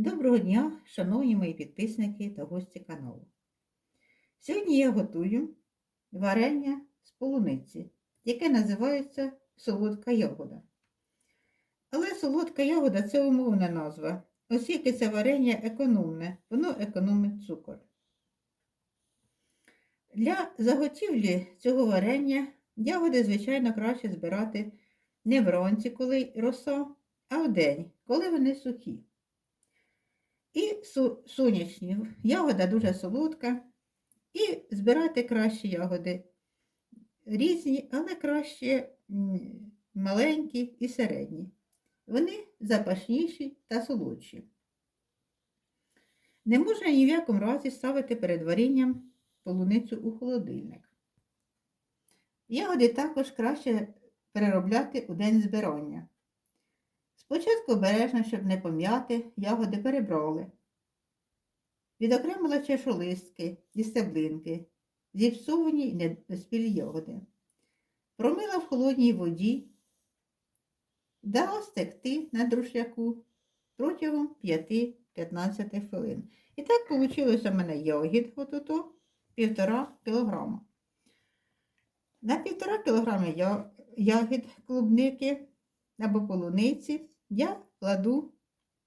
Доброго дня, шановні мої підписники та гості каналу. Сьогодні я готую варення з полуниці, яке називається солодка ягода. Але солодка ягода це умовна назва, оскільки це варення економне, воно економить цукор. Для заготівлі цього варення ягоди, звичайно, краще збирати не вранці, коли роса, а вдень, коли вони сухі. І сонячні. Ягода дуже солодка. І збирати кращі ягоди. Різні, але краще маленькі і середні. Вони запашніші та солодші. Не можна ні в якому разі ставити перед варінням полуницю у холодильник. Ягоди також краще переробляти у день збирання. Спочатку обережно, щоб не пом'яти, ягоди перебрали. Відокремила чешолистки і стеблинки, зіпсовані й недоспілі ягоди. Промила в холодній воді, дала стекти на друшляку протягом 5-15 хвилин. І так вийшло у мене ягід, от-ото, півтора кілограма. На півтора кілограма я- ягід клубники або полуниці я кладу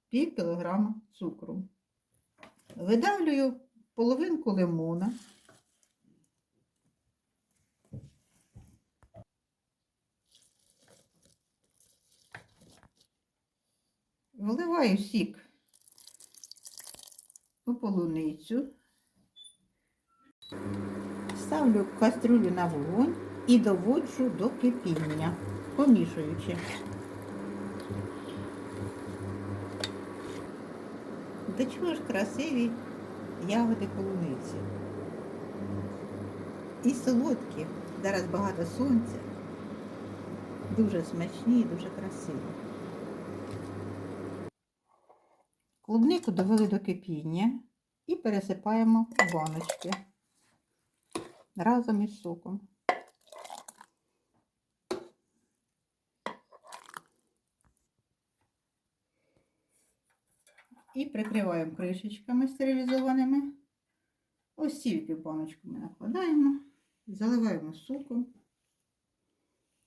пів кілограма цукру. Видавлюю половинку лимона. Вливаю сік у полуницю. Ставлю кастрюлю на вогонь і доводжу до кипіння, помішуючи. До чого ж красиві ягоди полуниці. І солодкі, зараз багато сонця. Дуже смачні і дуже красиві. Клубнику довели до кипіння і пересипаємо в баночки разом із соком. І прикриваємо кришечками стерилізованими. Ось в баночку ми накладаємо, заливаємо соком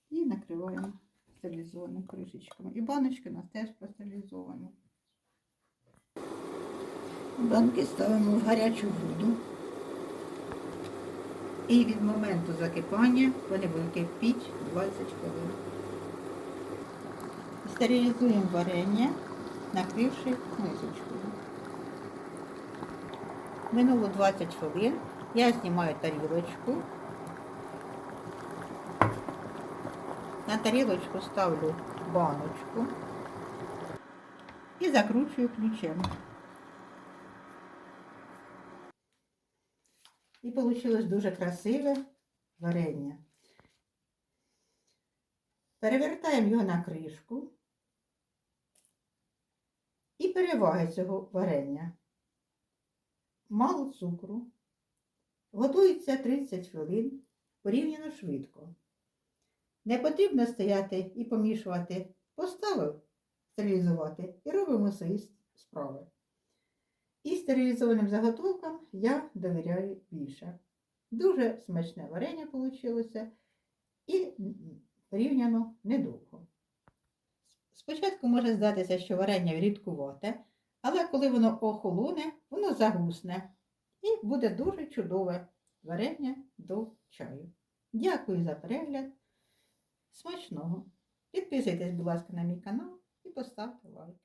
і накриваємо стерилізованими кришечками. І баночки у нас теж постерилізовані. Банки ставимо в гарячу воду. І від моменту закипання вони будуть кипіти 20 хвилин. Стерилізуємо варення, накривши мисочкою. Минуло 20 хвилин. Я знімаю тарілочку. На тарілочку ставлю баночку і закручую ключем. І вийшло дуже красиве варення. Перевертаємо його на кришку і переваги цього варення. Мало цукру. Готується 30 хвилин порівняно швидко. Не потрібно стояти і помішувати. Поставив стерилізувати і робимо свої справи. І стерилізованим заготовкам я довіряю більше. Дуже смачне варення вийшло і порівняно недовго. Спочатку може здатися, що варення рідкувате, але коли воно охолоне, воно загусне і буде дуже чудове варення до чаю. Дякую за перегляд. Смачного! Підписуйтесь, будь ласка, на мій канал і поставте лайк.